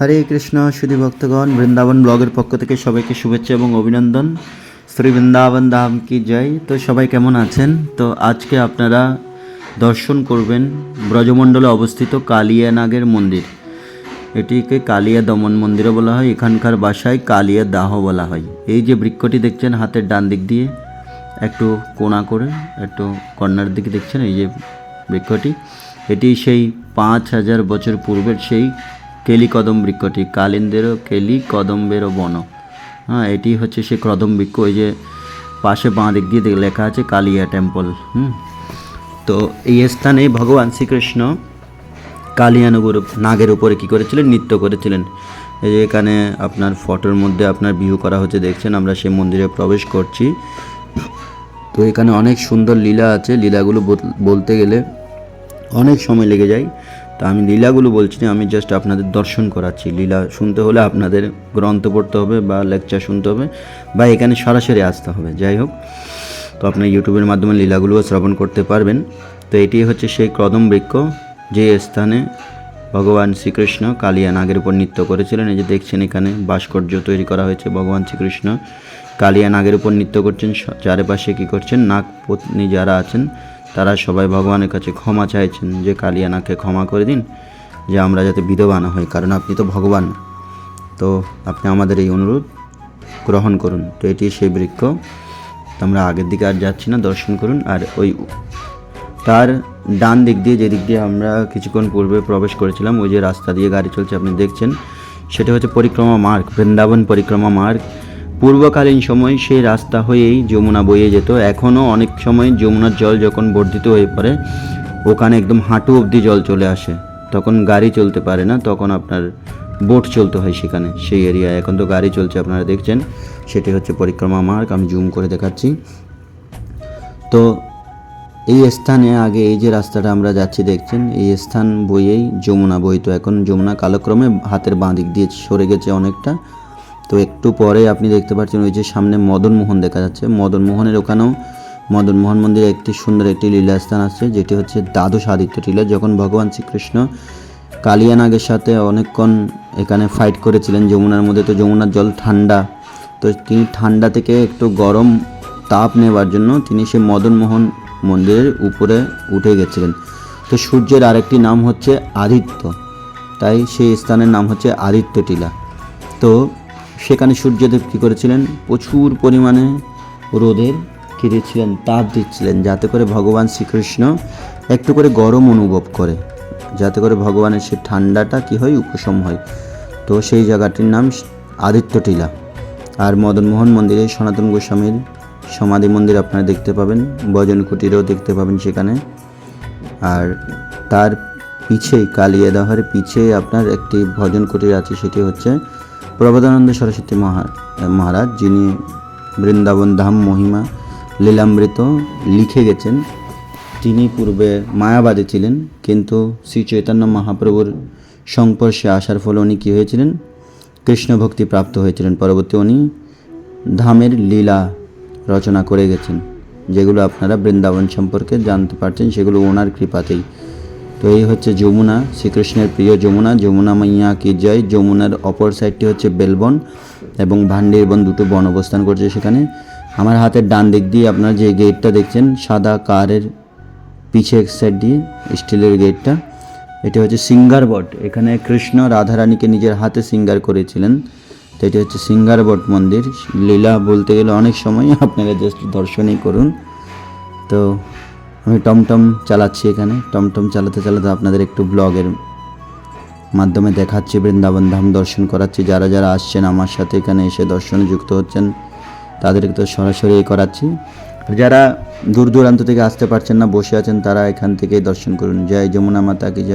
হরে কৃষ্ণ সুধী ভক্তগণ, বৃন্দাবন ব্লগের পক্ষ থেকে সবাইকে শুভেচ্ছা এবং অভিনন্দন। শ্রী বৃন্দাবন ধাম কি জয়? তো সবাই কেমন আছেন? তো আজকে আপনারা দর্শন করবেন ব্রজমণ্ডলে অবস্থিত কালিয়ানাগের মন্দির। এটিকে কালিয়া দমন মন্দিরও বলা হয়, এখানকার বাসায় কালিয়া দাহ বলা হয়। এই যে বৃক্ষটি দেখছেন হাতের ডান দিক দিয়ে, একটু কোণা করে, একটু কর্নার দিকে দেখছেন এই যে বৃক্ষটি। এটি সেই পাঁচ হাজার বছর পূর্বের সেই কেলি কদম বৃক্ষটি, কালিন্দেরও কেলি কদম্বেরও বন। হ্যাঁ এটি হচ্ছে সে কদম বৃক্ষ, ওই যে পাশে বাঁ দিক দিয়ে লেখা আছে কালিয়া টেম্পল, হুম। তো এই স্থানে ভগবান শ্রীকৃষ্ণ কালিয়ানগর, নাগের উপরে কি করেছিলেন? নৃত্য করেছিলেন। এই যে এখানে আপনার ফটোর মধ্যে আপনার ভিউ করা হচ্ছে, দেখছেন? আমরা সেই মন্দিরে প্রবেশ করছি। তো এখানে অনেক সুন্দর লীলা আছে। লীলাগুলো বল- বলতে গেলে অনেক সময় লেগে যায়। তো আমি লীলাগুলো বলছি আমি জাস্ট আপনাদের দর্শন করাচ্ছি। লীলা শুনতে হলে আপনাদের গ্রন্থ পড়তে হবে বা লেকচার শুনতে হবে বা এখানে সরাসরি আসতে হবে, যাই হোক। তো আপনার ইউটিউবের মাধ্যমে লীলাগুলোও শ্রবণ করতে পারবেন। তো এটি হচ্ছে সেই কদম বৃক্ষ, যে স্থানে ভগবান শ্রীকৃষ্ণ কালিয়া নাগের উপর নৃত্য করেছিলেন। এই যে দেখছেন এখানে ভাস্কর্য তৈরি করা হয়েছে, ভগবান শ্রীকৃষ্ণ। কালিয়া নাগের উপর নৃত্য করছেন চারিপাশে কী করছেন, নাগ পত্নী যারা আছেন, তারা সবাই ভগবানের কাছে ক্ষমা চাইছেন যে কালিয়া নাগকে ক্ষমা করে দিন, যে আমরা যাতে বিধবা না হই, কারণ আপনি তো ভগবান। তো আপনি আমাদের এই অনুরোধ গ্রহণ করুন। তো এটি সেই বৃক্ষ। আমরা আগের দিকে আর যাচ্ছি না, দর্শন করুন। আর ওই তার ডান দিক দিয়ে যে দিক দিয়ে আমরা কিছুক্ষণ পূর্বে প্রবেশ করেছিলাম, ওই যে রাস্তা দিয়ে গাড়ি চলছে, আপনি দেখছেন, সেটা হচ্ছে পরিক্রমা মার্গ, বৃন্দাবন পরিক্রমা মার্গ। পূর্বকালীন সময় সেই রাস্তা হয়েই যমুনা বয়ে যেত। এখনও অনেক সময় যমুনার জল যখন বর্ধিত হয়ে পড়ে, ওখানে একদম হাঁটু অবধি জল চলে আসে। তখন গাড়ি চলতে পারে না, তখন আপনার বোট চলতে হয় সেখানে, সেই এরিয়ায়। এখন তো গাড়ি চলছে, আপনারা দেখছেন। সেটি হচ্ছে পরিক্রমা মার্গ, আমি জুম করে দেখাচ্ছি। তো এই স্থানে আগে এই যে রাস্তাটা আমরা যাচ্ছি, দেখছেন? এই স্থান বইয়েই যমুনা বইতো। এখন যমুনা কালক্রমে হাতের বাঁ দিক দিয়ে সরে গেছে অনেকটা। তো একটু পরে আপনি দেখতে পাচ্ছেন ওই যে সামনে মদন মোহন দেখা যাচ্ছে। মদন মোহনের ওখানেও মদন মোহন মন্দিরে একটি সুন্দর একটি লীলাস্থান আছে, যেটি হচ্ছে দ্বাদশ আদিত্য টিলা যখন ভগবান শ্রীকৃষ্ণ কালিয়ানাগের সাথে অনেকক্ষণ এখানে ফাইট করেছিলেন যমুনার মধ্যে, তো যমুনার জল ঠান্ডা। তো তিনি ঠান্ডা থেকে একটু গরম তাপ নেবার জন্য তিনি সে মদনমোহন মন্দিরের উপরে উঠে গেছিলেন। তো সূর্যের আরেকটি নাম হচ্ছে আদিত্য। তাই সেই স্থানের নাম হচ্ছে আদিত্য টিলা। তো সেখানে সূর্যদেব কী করেছিলেন? প্রচুর পরিমাণে রোদের কী দিচ্ছিলেন তাপ দিচ্ছিলেন, যাতে করে ভগবান শ্রীকৃষ্ণ একটু করে গরম অনুভব করে। যাতে করে ভগবানের সেই ঠান্ডাটা কী হয়, উপশম হয়। তো সেই জায়গাটির নাম আদিত্য টিলা। আর মদনমোহন মন্দিরে সনাতন গোস্বামীর সমাধি মন্দির আপনারা দেখতে পাবেন ভজন কুটিরও দেখতে পাবেন সেখানে। আর তার পিছেই, কালিয়াদহের পিছে আপনার একটি ভজন কুটির আছে, সেটি হচ্ছে প্রবোধানন্দ সরস্বতী মহা, মহারাজ, যিনি বৃন্দাবন ধাম মহিমা লীলামৃত লিখে গেছেন, তিনি পূর্বে মায়াবাদী ছিলেন, কিন্তু শ্রী চৈতন্য মহাপ্রভুর সংস্পর্শে আসার ফলে উনি কী হয়েছিলেন? কৃষ্ণ ভক্তি প্রাপ্ত হয়েছিলেন। পরবর্তী উনি ধামের লীলা রচনা করে গেছেন, যেগুলো আপনারা বৃন্দাবন সম্পর্কে জানতে পারছেন, সেগুলো ওনার কৃপাতেই। তো এই হচ্ছে যমুনা, শ্রীকৃষ্ণের প্রিয় যমুনা যমুনা মাইয়া কি জয়? যমুনার অপর সাইডটি হচ্ছে বেলবন এবং ভান্ডির বন দুটো বন অবস্থান করছে সেখানে। আমার হাতের ডান দিক দিয়ে আপনারা যে গেটটা দেখছেন, সাদা কারের পিছে এক সাইড দিয়ে স্টিলের গেটটা এটা হচ্ছে সিঙ্গার বট। এখানে কৃষ্ণ রাধারানীকে নিজের হাতে সিঙ্গার করেছিলেন। তো এটি হচ্ছে সিঙ্গার বট মন্দির। লীলা বলতে গেলে অনেক সময় আপনারা জাস্ট দর্শনই করুন। তো আমি টমটম চালাচ্ছি এখানে। টমটম চালাতে চালাতে আপনাদের একটু ব্লগের মাধ্যমে দেখাচ্ছি, বৃন্দাবন ধাম দর্শন করাচ্ছি। যারা যারা আসছেন আমার সাথে এখানে এসে দর্শনে যুক্ত হচ্ছেন, তাদেরকে তো সরাসরি করাচ্ছি। যারা দূর দূরান্ত থেকে আসতে পারছেন না, বসে আছেন, তারা এখান থেকে দর্শন করুন। জয় যমুনা মাতা কি জয়।